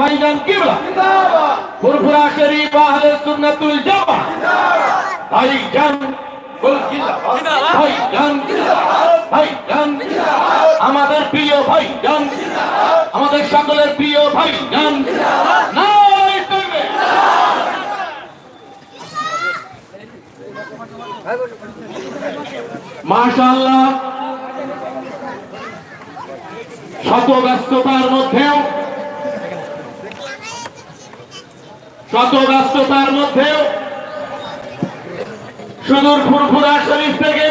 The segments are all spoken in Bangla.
ভাইজান কিবলা। ফুরফুরা শরীফ, আহলে সুন্নাতুল জামা। ভাইজান ভাইজান ভাইজান। আমাদের প্রিয় ভাইজান, আমাদের সকলের প্রিয় ভাইজান। মাশাআল্লাহ। শত ব্যস্ততার মধ্যেও শত ব্যস্ততার মধ্যেও সুদূর ফুরফুরা শরীফ থেকে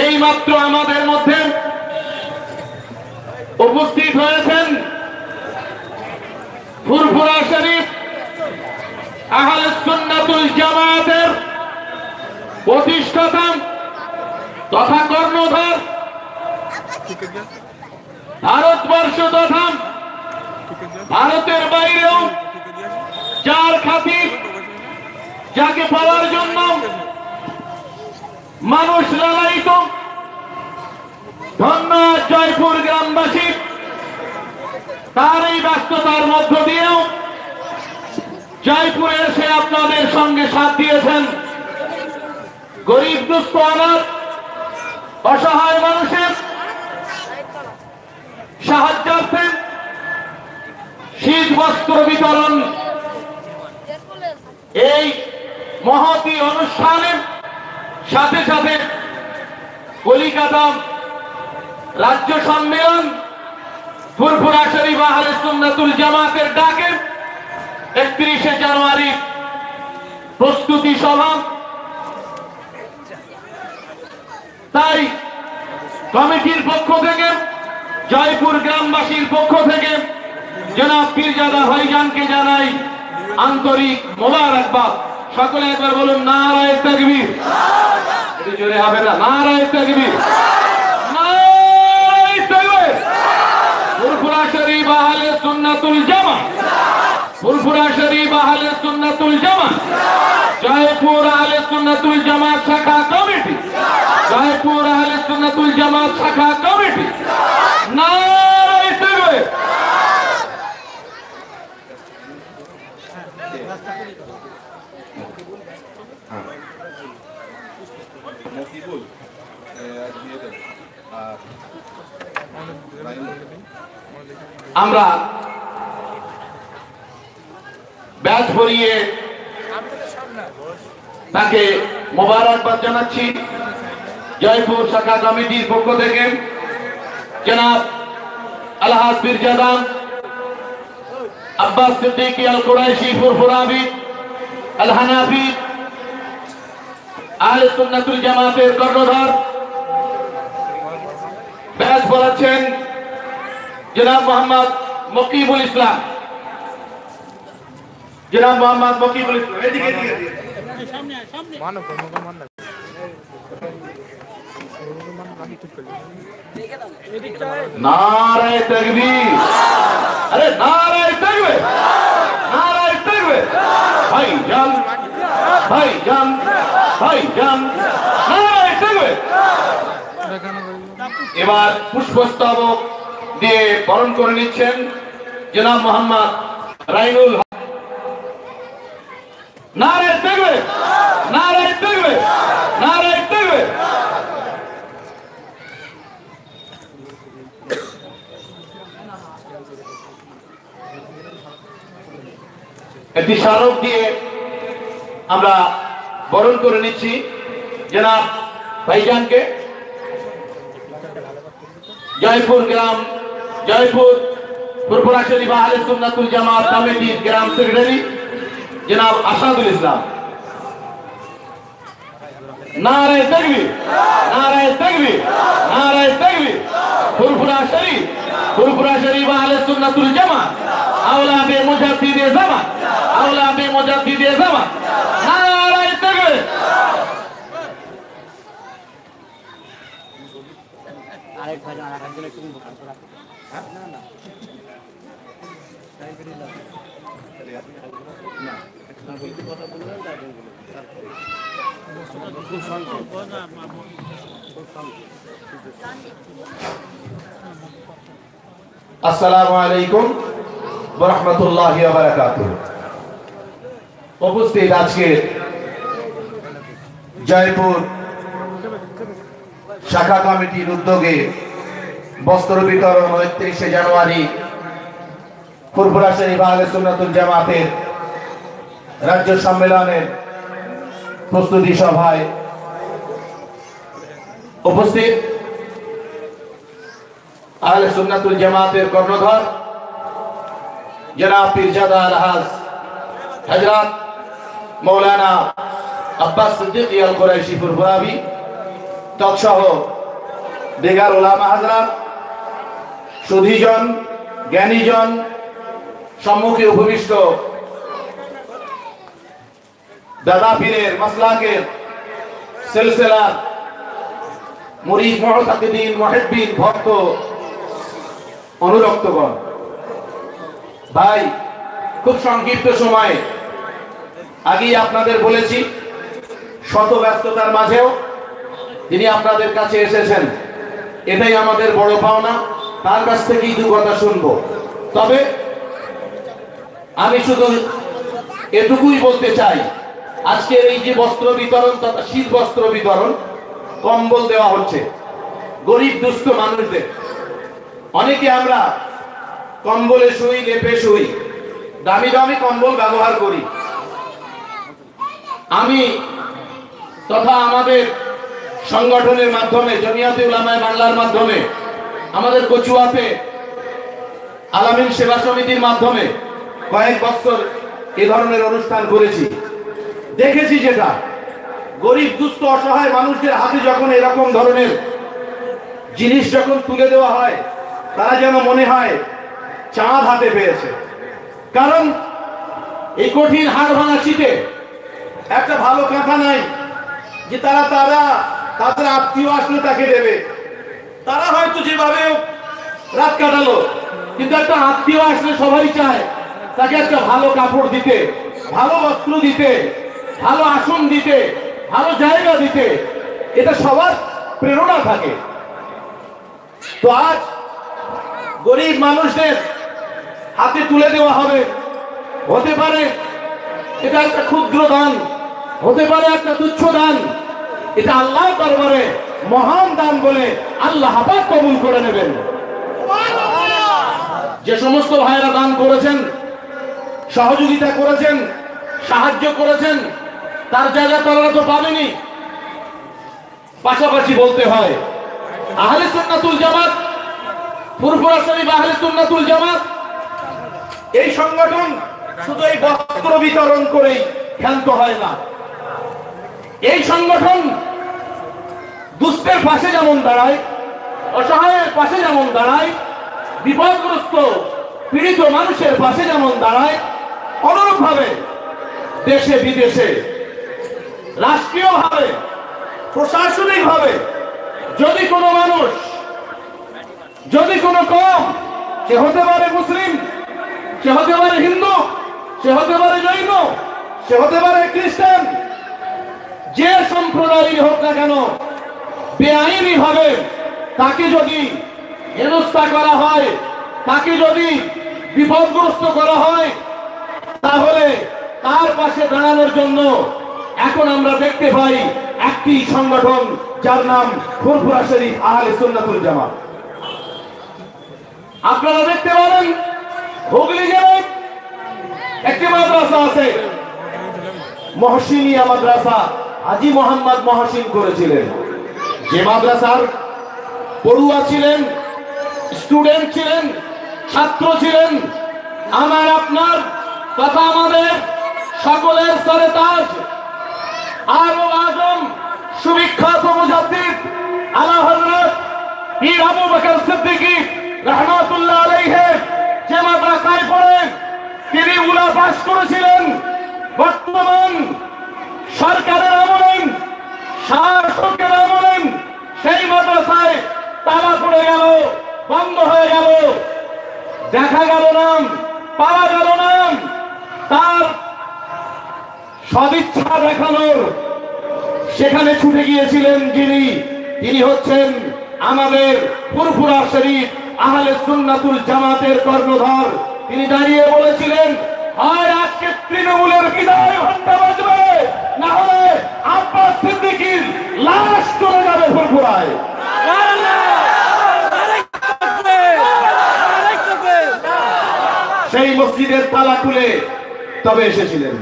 এই মাত্র আমাদের মধ্যে উপস্থিত হয়েছেন ফুরফুরা শরীফ আহলে সুন্নাতুল জামায়াতের প্রতিষ্ঠাতা তথা কর্ণধার, ভারতবর্ষ তথা ভারতের বাইরেও যার খাতির যাকে পাওয়ার জন্য মানুষ লালায়িত। ধন্য জয়পুর গ্রামবাসী। তার এই ব্যস্ততার মধ্য দিয়েও জয়পুরে এসে আপনাদের সঙ্গে সাথ দিয়েছেন গরিব, দুস্থ, অনাথ, অসহায় মানুষের সাহায্যার্থে শীত বস্ত্র বিতরণ এই মহতি অনুষ্ঠানের সাথে সাথে কলিকাতা রাজ্য সম্মেলন ফুরফুরা শরীফ আহলে সুন্নাতুল জামাতের ডাকে একত্রিশে জানুয়ারি প্রস্তুতি সভা। তাই কমিটির পক্ষ থেকে, জয়পুর গ্রামবাসীর পক্ষ থেকে জনাব পীরজাদা ভাইজানকে জানাই আন্তরিক মোবারকবাদ সকলে একবার বলুন নারায় তাকবীর। জোরে হবে না নারায় তাকবীর। জামা জামা জয়পুর আহলে সুন্নাতুল জামাত শাখা কমিটি। জয়পুর আহলে সুন্নাতুল জামাত শাখা কমিটি মকিবুল দিয়ে দেন আর রাইমুল আমরা ব্যাচ ভরিয়ে তাকে মোবারকবাদ জানাচ্ছি। জয়পুর শাখা কমিটির পক্ষ থেকে। জনাব আলহাজ পীরজাদাম আব্বাস সিদ্দিকী আল কুরাইশি ফুরফুরাবি আল হানাফি আহলে সুন্নাতুল জামাতের কর্ণধার ব্যাচ বলাচ্ছেন জনাব মোহাম্মদ মকিবুল ইসলাম। জনাব মোহাম্মদ মকিবুল ইসলাম। নারায় তাকবীর। আরে নারায় তাকবীর। নারায় তাকবীর। ভাই জান ভাই জান ভাই জান নারায় তাকবীর। এবার পুষ্পস্তবক দিয়ে বরণ করে নিচ্ছেন জনাব মোহাম্মদ রাইনুল একটি স্মারক দিয়ে আমরা বরণ করে নিচ্ছি। জনাব ভাইজানকে জয়পুর গ্রাম, জয়পুর ফুরফুরা শরীফ আহলে সুন্নাতুল জামাত কমিটির গ্রাম সেক্রেটারি জনাব আসাদুল ইসলাম। নারায় তাকবীর নারায় তাকবীর নারায় তাকবীর। ফুরফুরা শরীফ ফুরফুরা শরীফ আহলে সুন্নাতুল জামাত। আওলাদে মুজাদ্দিদে জামাত, আওলাদে মুজাদ্দিদে জামাত। আরেক ভাই আর একজনের একটু আসসালামু আলাইকুম রহমতুল্লাহ উপস্থিত আজকে জয়পুর শাখা কমিটির উদ্যোগে বস্ত্র বিতরণ একত্রিশে জানুয়ারি ফুরফুরা শরীফ আহলে সুন্নাতুল জামাতের রাজ্য সম্মেলনের প্রস্তুতি সভায় উপস্থিত আহলে সুন্নাতুল জামাতের কর্ণধর জনাব পীরজাদা আলহাজ হজরত মৌলানা আব্বাস সিদ্দিক আল কুরাইশি ফুরফুরাবি। তৎসহ বেগার ওলামা হাজরাত সুধীজন, জ্ঞানীজন, সম্মুখে উপবিষ্ট দাদা পীরের, মাসলাকের সিলসিলা মুরিদ মুতাকিদিন, মুহিব্বিন ভক্ত অনুরক্তগণ। ভাই, খুব সংক্ষিপ্ত সময়ে আগেই আপনাদের বলেছি, শত ব্যস্ততার মাঝেও তিনি আপনাদের কাছে এসেছেন, এটাই আমাদের বড় পাওনা, তার কাছ থেকেই দু কথা শুনব। তবে আমি শুধু এটুকুই বলতে চাই, আজকের এই যে বস্ত্র বিতরণ তথা শীত বস্ত্র বিতরণ, কম্বল দেওয়া হচ্ছে, গরিব দুস্থ মানুষদের। অনেকে আমরা কম্বলে শুই, লেপে শুই, দামি দামি কম্বল ব্যবহার করি। আমি তথা আমাদের সংগঠনের মাধ্যমে, জমিয়াতে উলামায় বাংলার মাধ্যমে, আমাদের কচুয়াতে আলামিন সেবা সমিতির মাধ্যমে কয়েক বছর এ ধরনের অনুষ্ঠান করেছি। দেখেছি যেটা, গরিব, দুস্থ, অসহায় মানুষদের হাতে যখন এরকম ধরনের জিনিস যখন তুলে দেওয়া হয়, তারা যেন মনে হয় চাঁদ হাতে পেয়েছে। কারণ এই কঠিন হাড় ভাঙা শীতে একটা ভালো কাঁথা নাই যে তারা তারা তাদের আত্মীয় আসলে তাকে দেবে। তারা হয়তো যেভাবে রাত কাটালো, কিন্তু একটা আত্মীয় আসলে সবাই চায় তাকে একটা ভালো কাপড় দিতে, ভালো বস্ত্র দিতে, ভালো আসন দিতে, ভালো জায়গা দিতে। এটা সবার প্রেরণা থাকে। তো আজ গরিব মানুষদের হাতে তুলে দেওয়া হবে। হতে পারে এটা একটা ক্ষুদ্র দান, হতে পারে একটা তুচ্ছ দান। এটা আল্লাহ দরবারে মহান দান বলে আল্লাহ পাক কবুল করে নেবেন। যে সমস্ত ভাইরা দান করেছেন, সহযোগিতা করেছেন, সাহায্য করেছেন, তার জায়গা তারা তো পাবেনি পাশাপাশি বলতে হয়, আহলে সুন্নাতুল জামাত, ফুরফুরা শরীফ আহলে সুন্নাতুল জামাত, এই সংগঠন শুধু এই বস্ত্র বিতরণ করেই ক্ষান্ত হয় না। এই সংগঠন দুষ্টের পাশে যেমন দাঁড়ায়, অসহায়ের পাশে যেমন দাঁড়ায়, বিপদগ্রস্ত, পীড়িত মানুষের পাশে যেমন দাঁড়ায় অনুরূপ ভাবে দেশে, বিদেশে, রাষ্ট্রীয়ভাবে, প্রশাসনিকভাবে যদি কোনো মানুষ, যদি কোনো কম, সে হতে পারে মুসলিম, সে হতে পারে হিন্দু, সে হতে পারে জৈন, সে হতে পারে খ্রিস্টান যে সম্প্রদায়ের হোক না কেন, বেআইনি হবে তাকে যদি হেনস্থা করা হয়, তাকে যদি বিপদগ্রস্ত করা হয়, তাহলে তার পাশে দাঁড়ানোর জন্য এখন আমরা দেখতে পাই একটি সংগঠন যার নাম ফুরফুরা শরীফ আহলে সুন্নাতুল জামাত। আপনারা দেখতে পারেন হুগলি জেলায় একটি মাদ্রাসা আছে, মহসিনিয়া মাদ্রাসা। হাজি মোহাম্মদ মহসিন করেছিলেন। যে মাদ্রাসার পড়ুয়া ছিলেন স্টুডেন্ট ছিলেন, ছাত্র ছিলেন, আমার আপনার তথা আমাদের সকলের স্তরে তাজ। আরও আজম সুবিখ্যাত মুজাদ্দিদ আলা হযরত পীর আবু বকর সিদ্দিকী রহমাতুল্লাহ আলাইহি, যে মাদ্রাসায় পড়েন তিনি উলা পাস করেছিলেন। বর্তমান সরকারের আমলেন শাসকের আমলেন সেই মাদ্রাসায় তালা পড়ে গেল বন্ধ হয়ে গেল দেখা গেল নাম পাওয়া গেল নাম তার সদিচ্ছা দেখানোর সেখানে ছুটে গিয়েছিলেন যিনি। তিনি হচ্ছেন আমাদের ফুরফুরা শরীফ আহলে সুন্নাতুল জামাতের কর্ণধর। তিনি দাঁড়িয়ে বলেছিলেন আর আজকে তৃণমূলের বিদায় ঘণ্টা বাজবে, না হলে আব্বাস সিদ্দিকির লাশ চলে যাবে ফুরফুরায়। মসজিদের তালা খুলে তবে এসেছিলেন।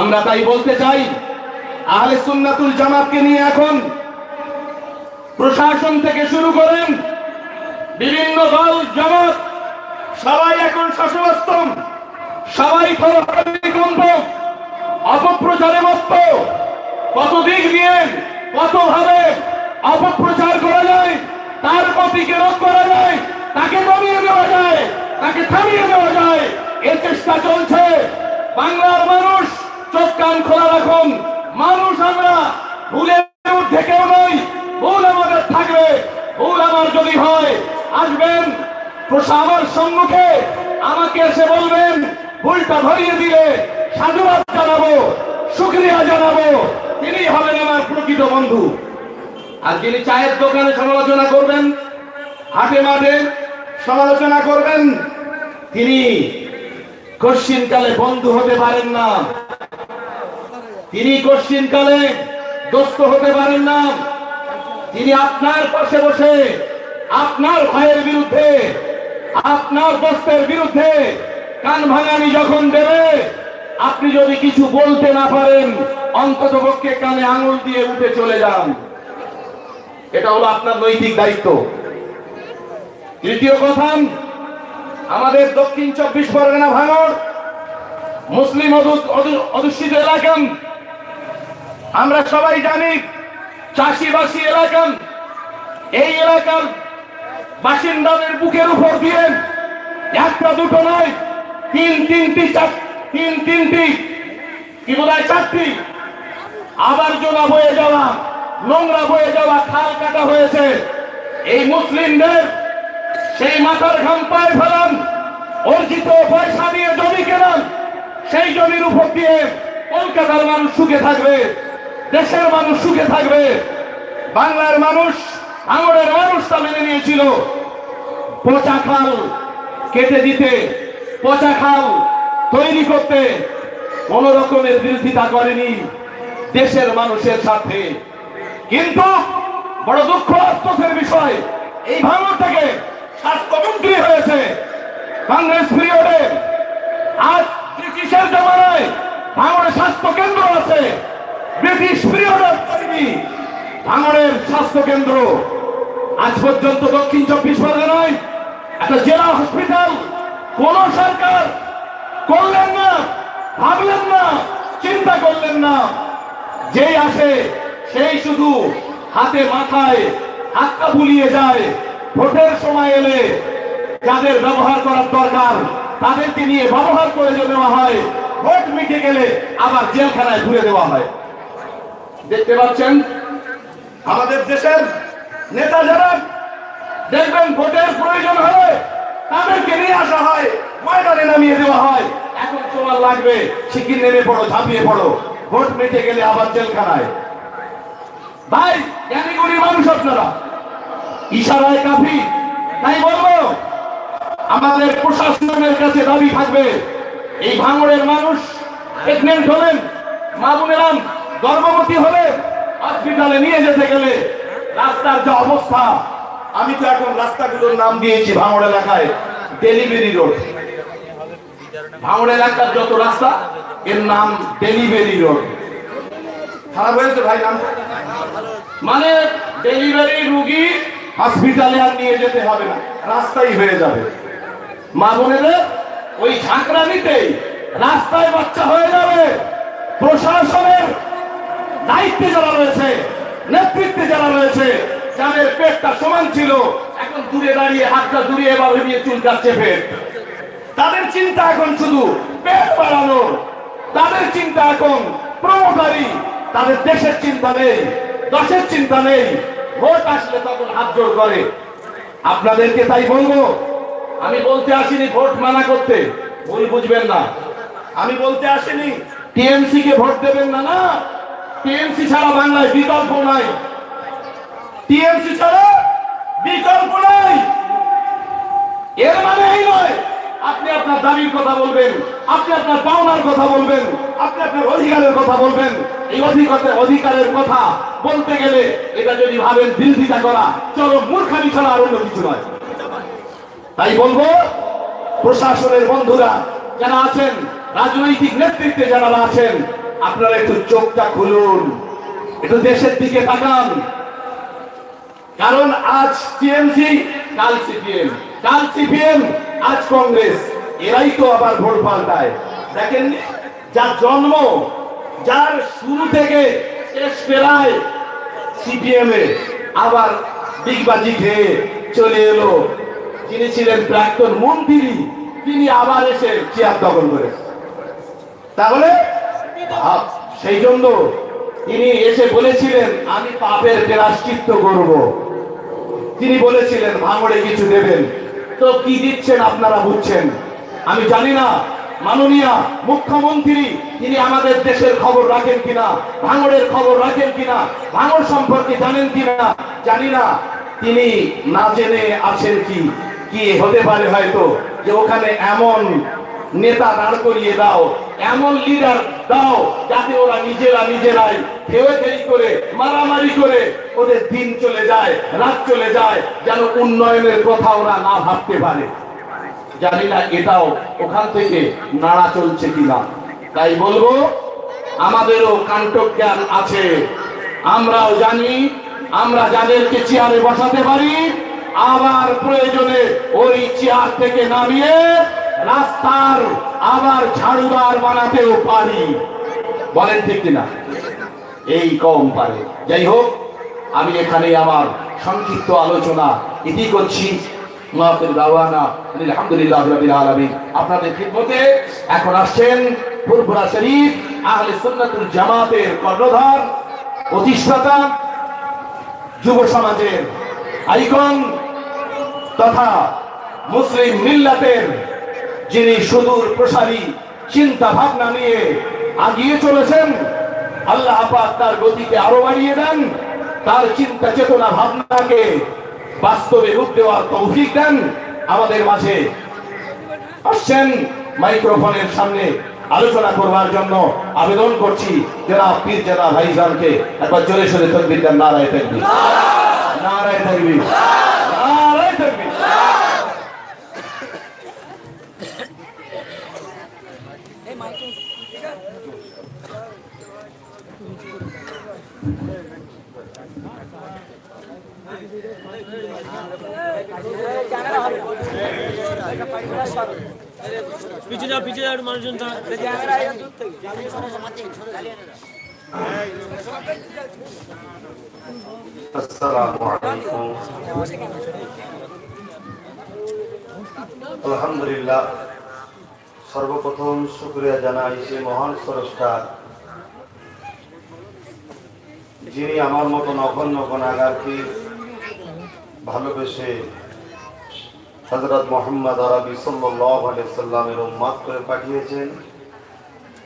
আমরা তাই বলতে চাই, আহলে সুন্নাতুল জামাতকে নিয়ে এখন প্রশাসন থেকে শুরু করেন বিভিন্ন দল, জামাত, সবাই এখন সশবস্তম সবাই অপপ্রচারে মত্ত। কত দিক দিয়ে কত ভাবে অপপ্রচার করা যায়, তার প্রতিকে রোধ করা যায়, তাকে কমিয়ে দেওয়া যায়। তাকে থামিয়ে দেওয়া যায়। এ চেষ্টা চলছে। বাংলার মানুষ চোখ কান খোলা রাখুন। মানুষ আমরা ভুলের ঊর্ধ্বে কেউ নই। ভুল আমাদের থাকবে। ভুল আমার যদি হয়, আসবেন। আমার সম্মুখে। আমাকে এসে বলবেন, ভুলটা ধরিয়ে দিলে সাধুবাদ জানাব, শুক্রিয়া জানাব। তিনি হবেন আমার প্রকৃত বন্ধু। আর যিনি চায়ের দোকানে সমালোচনা করবেন, হাটে মাঠে সমালোচনা করবেন। তিনি কশ্চিনকালে বন্ধু হতে পারেন না। তিনি কশ্চিনকালে দোস্ত হতে পারেন না। তিনি আপনার পাশে বসে আপনার ভাইয়ের বিরুদ্ধে, আপনার দোস্তের বিরুদ্ধে কান ভাঙানি যখন দেবে, আপনি যদি কিছু বলতে না পারেন, অন্তত পক্ষে কানে আঙুল দিয়ে উঠে চলে যান। এটা হলো আপনার নৈতিক দায়িত্ব। তৃতীয় কথা আমাদের দক্ষিণ চব্বিশ পরগনা ভাঙড়, মুসলিম অধু- অধু- অধ্যুষিত এলাকা। আমরা সবাই জানি চাষিবাসী এলাকা। এই এলাকার বাসিন্দাদের বুকের উপর দিয়ে একটা দুটো নয়, তিন তিনটি তিন তিনটি, কি হয় চারটি? আবর্জনা বয়ে যাওয়া, নোংরা বয়ে যাওয়া, খাল কাটা হয়েছে। এই মুসলিমদের সেই মাথার ঘাম পায়ে ফেলান অর্জিত পয়সা দিয়ে জমি কেনান সেই জমির উপর দিয়ে কলকাতার মানুষ সুখে থাকবে, দেশের মানুষ সুখে থাকবে। বাংলার মানুষ, আঙুরের মানুষটা মেনে নিয়েছিল। পচা খাল কেটে দিতে, পচা খাল তৈরি করতে কোন রকমের বিরোধিতা করেনি দেশের মানুষের সাথে কিন্তু বড় দুঃখ, আফসোসের বিষয়, এই ভাঙর থেকে স্বাস্থ্যমন্ত্রী হয়েছে। কংগ্রেস পিরিয়ডে আজ ব্রিটিশের জমানায় ভাঙড়ে স্বাস্থ্য কেন্দ্র আছে। ব্রিটিশ পিরিয়ডের তৈরি ভাঙড়ের স্বাস্থ্য কেন্দ্র আজ পর্যন্ত দক্ষিণ চব্বিশ পরগনায় একটা জেলা হসপিটাল। কোন সরকার করলেন না, ভাবলেন না, চিন্তা করলেন না। যেই আসে, সেই শুধু হাতে মাথায় হাতটা বুলিয়ে যায়। ভোটের সময় এলে যাদের ব্যবহার করার দরকার, তাদেরকে নিয়ে ব্যবহার করে দেওয়া হয়, ভোট মিটে গেলে আবার জেলখানায় ঘুরে দেওয়া হয়। দেখতে পাচ্ছেন? আমাদের দেশের নেতা যারা, দেখবেন ভোটের প্রয়োজন হলে তাদেরকে নিয়ে আসা হয়, ময়দানে নামিয়ে দেওয়া হয়। এখন তোমার লাগবে সিকিম নেমে পড়ো, ঝাঁপিয়ে পড়ো। ভোট মিটে গেলে আবার জেলখানায়। ভাই জ্ঞানীগুণী মানুষ আপনারা। ইশারায় কাফি তাই বলব, আমাদের প্রশাসনের কাছে দাবি থাকবে, এই ভাঙড়ের মানুষ প্রেগনেন্ট হলেন, মা বোনেরাম গর্ভবতী হলে হসপিটালে নিয়ে যেতে গেলে রাস্তার যে অবস্থা, আমি তো এখন রাস্তাগুলোর নাম দিয়েছি ভাঙড় এলাকায়, ডেলিভারি রোড। ভাঙড় এলাকার যত রাস্তা, এর নাম ডেলিভারি রোড। খারাপ হয়েছে ভাই নাম মানে ডেলিভারি রুগী হসপিটালে আর নিয়ে যেতে হবে না, রাস্তাই হয়ে যাবে। মা বোনেদের ওই ঝাঁকড়া নিতেই রাস্তায় বাচ্চা হয়ে যাবে। প্রশাসনের দায়িত্বে যারা রয়েছে, নেতৃত্বে যারা রয়েছে, যাদের পেটটা সমান ছিল, এখন দূরে দাঁড়িয়ে, হাতটা দূরে এভাবে নিয়ে চুলকাচ্ছে পেট তাদের চিন্তা এখন শুধু পেট বাড়ানোর তাদের চিন্তা এখন প্রমোটারি তাদের দেশের চিন্তা নেই, দশের চিন্তা নেই। ভোট আসলে তখন হাত জোর করে। আপনাদেরকে তাই বলব, আমি বলতে আসিনি ভোট মানা করতে, ভুল বুঝবেন না। আমি বলতে আসিনি টিএমসি কে ভোট দেবেন না না। টিএমসি ছাড়া বাংলায় বিকল্প নাই। টিএমসি ছাড়া বিকল্প নাই। এর মানে এই নয় আপনি আপনার দাবির কথা বলবেন, আপনি আপনার পাওনার কথা বলবেন, আপনি আপনার অধিকারের কথা বলবেন। এই অধিকারের অধিকারের কথা বলতে গেলে এটা যদি ভাবেন বিরোধিতা করা চলো মূর্খামি ছাড়া আর অন্য কিছু নয়। তাই বলব, প্রশাসনের বন্ধুরা, যারা আছেন, রাজনৈতিক নেতৃত্বে যারা আছেন, আপনারা একটু চোখটা খুলুন, একটু দেশের দিকে তাকান। কারণ আজ টিএমসি, কাল সিপিএম। কাল সিপিএম, আজ কংগ্রেস। এরাই তো আবার ভোট পাল্টায়। দেখেন যার জন্ম, যার শুরু থেকে শেষ পেরায় সিপিএম এ আবার ডিগবাজি খেয়ে চলে এলো। যিনি ছিলেন প্রাক্তন মন্ত্রী, তিনি আবার এসে চেয়ার দখল করে। তাহলে সেই জন্য তিনি এসে বলেছিলেন, আমি পাপের প্রাশ্চিত্ত করব। তিনি বলেছিলেন, ভাঙড়ে কিছু দেবেন। তো কি দিচ্ছেন আপনারা বুঝছেন? আমি জানি না। মাননীয় মুখ্যমন্ত্রী, তিনি আমাদের দেশের খবর রাখেন কিনা? ভাঙড়ের খবর রাখেন কিনা? ভাঙড় সম্পর্কে জানেন কিনা? জানি না। তিনি না জেনে আছেন কি? কি হতে পারে হয়তো যে ওখানে এমন নেতা দাঁড় করিয়ে দাও। এমন লিডার দাও, যাতে ওরা নিজেরা নিজেরাই খেয়ে করে, মারামারি করে ওদের দিন চলে যায়, রাত চলে যায়, যেন উন্নয়নের কথা ওরা না ভাবতে পারে। জানি না এটাও ওখান থেকে নাড়া চলছে কিনা। তাই বলব, আমাদেরও কাণ্টক জ্ঞান আছে। আমরাও জানি, আমরা যাদেরকে চেয়ারে বসাতে পারি, আবার প্রয়োজনে ওই চেয়ার থেকে নামিয়ে রাস্তার আবার ঝাড়ুদার বানাতেও পারি। বলেন ঠিক কিনা? এই কম পারে। যাই হোক, আমি এখানে আমার সংক্ষিপ্ত আলোচনা ইতি করছি। আপনাদের এখন আসছেন জামাতের যুব সমাজের তথা মুসলিম মিল্লাতের যিনি সুদূর প্রসারী চিন্তা ভাবনা নিয়ে আগিয়ে চলেছেন, আল্লাহ পাক তার গতিকে আরও বাড়িয়ে দেন, তার চিন্তা চেতনা ভাবনাকে বাস্তবে রূপ দেওয়ার তৌফিক দেন। আমাদের মাঝে আসছেন মাইক্রোফোনের সামনে আলোচনা করবার জন্য আবেদন করছি যারা পীর যারা ভাইজানকে একবার জোরে সোরে তকবির দেন নারায় থাকবি নারায় থাকবি নারায় থাকবি পিছিয়ে যাও পিছিয়ে যাও মানুষজন আলহামদুলিল্লাহ। সর্বপ্রথম শুক্রিয়া জানাই মহান স্রষ্টা যিনি আমার মতো নগণ্য গুণাগারকে ভালোবেসে হজরত মোহাম্মদ আরবি সাল্লামের উম্মাদ করে পাঠিয়েছেন।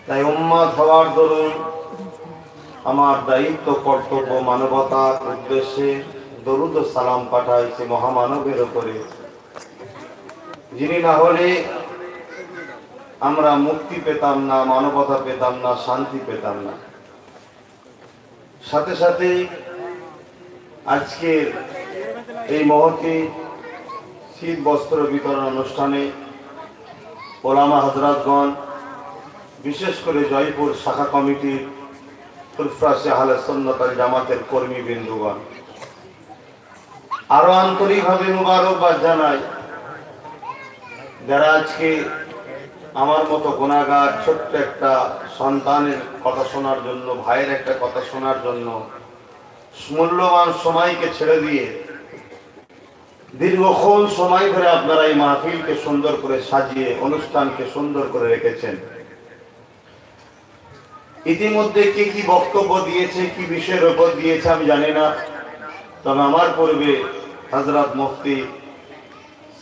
তাই উম্মাদ হওয়ার দরুন আমার দায়িত্ব, কর্তব্য, মানবতার উদ্দেশ্যে দরুদ সালাম পাঠাইছে মহামানবের উপরে। যিনি না হলে আমরা মুক্তি পেতাম না, মানবতা পেতাম না, শান্তি পেতাম না। সাথে সাথে আজকের এই মহতি শীত বস্ত্র বিতরণ অনুষ্ঠানে ওলামা হজরতগণ, বিশেষ করে জয়পুর শাখা কমিটির ফুরফরাসে আহলে সন্ন্যতাল জামাতের কর্মী বিন্দুগণ। আরও আন্তরিকভাবে মুবারকবাদ জানাই, যারা আজকে আমার মতো গোনাগার ছোট্ট একটা সন্তানের কথা শোনার জন্য, ভাইয়ের একটা কথা শোনার জন্য, মূল্যবান সময়কে ছেড়ে দিয়ে দীর্ঘক্ষণ সময় ধরে আপনারা এই মাহফিলকে সুন্দর করে সাজিয়ে, অনুষ্ঠানকে সুন্দর করে রেখেছেন। ইতিমধ্যে কে কি বক্তব্য দিয়েছে, কি বিষয়ের উপর দিয়েছে আমি জানি না, তবে আমার পূর্বে হজরত মুফতি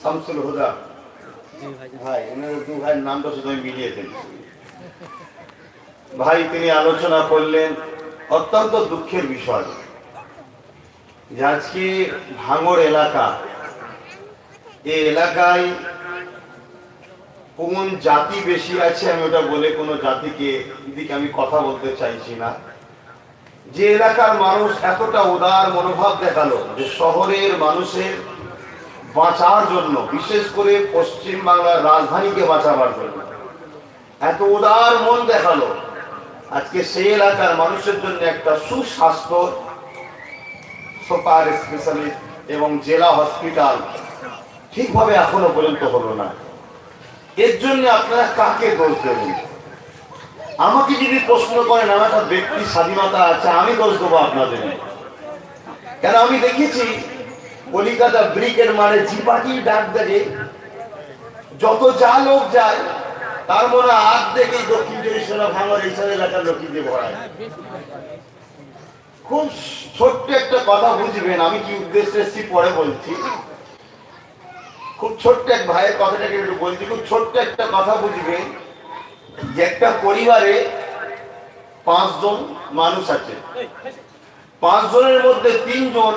শামসুল হুদা ভাই। তিনি আলোচনা করলেন অত্যন্ত দুঃখের বিষয়। যে আজকে ভাঙড় এলাকা, এই এলাকায় কোন জাতি বেশি আছে, আমি ওটা বলে কোনো জাতিকে দিকে আমি কথা বলতে চাইছি না। যে এলাকার মানুষ এতটা উদার মনোভাব দেখাল যে শহরের মানুষের বাঁচার জন্য, বিশেষ করে পশ্চিম বাংলার রাজধানীকে বাঁচাবার জন্য। এত উদার মন দেখাল। আজকে সেই এলাকার মানুষের জন্য একটা সুস্বাস্থ্য সুপার স্পেশালিস্ট এবং জেলা হসপিটাল ঠিকভাবে এখনও পর্যন্ত হলো না। এর জন্য আপনারা কাকে দোষ দেবেন? আমাকে যদি প্রশ্ন করেন, আমার ব্যক্তি স্বাধীনতা আছে, আমি দোষ দেবো আপনাদের। কেন আমি দেখেছি কলিকাতা ব্রিকের মানে জিপাটি ডাক দেখে যত যা লোক যায়, তার মনে আগ দেখেই দক্ষিণ চব্বিশ পরগনা ভাঙর এইসব এলাকার লোক দিয়ে ভরায়। খুব ছোট্ট একটা কথা বুঝবেন, আমি কি উদ্দেশ্যে এসেছি পরে বলছি। খুব ছোট্ট এক ভাইয়ের কথাটাকে একটু বলছি, খুব ছোট্ট একটা কথা বুঝবেন যে একটা পরিবারে পাঁচজন মানুষ আছে। পাঁচজনের মধ্যে তিনজন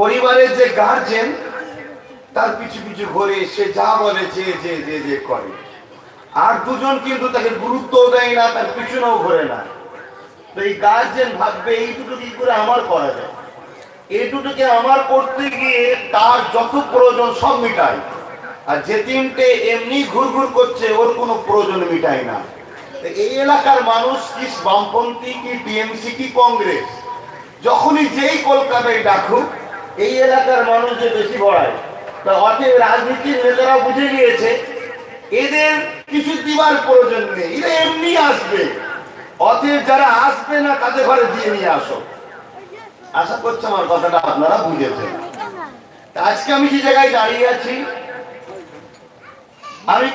পরিবারের যে গার্জেন তার পিছু পিছু ঘুরে সে যা বলে যে যে যে যে করে। আর দুজন কিন্তু তাকে গুরুত্ব দেয় না, তার পিছনেও ঘোরে না। তো এই গার্জেন ভাববে, এই দুটো কি করে আমার করা যায়? এই দুটোকে আমার করতে গিয়ে তার যত প্রয়োজন সব মিটাই আর যে তিনটে এমনি ঘুরঘুর করছে, ওর কোনো প্রয়োজন মিটাই না। এই এলাকার মানুষ কি বামপন্থী, কি টিএমসি, কি কংগ্রেস, যখনই যেই কলকাতায় ডাকুক এই এলাকার মানুষ যে বেশি বড়ায়, তা অতএব রাজনীতির নেতারা বুঝে গিয়েছে, এদের কিছু দিবার প্রয়োজন নেই। এরা এমনি আসবে। অতএব যারা আসবে না, তাদের ঘরে দিয়ে নিয়ে আসো। আশা করছি আমার কথাটা আপনারা বুঝেছেন। আজকে আমি যে জায়গায় দাঁড়িয়ে আছি, আমি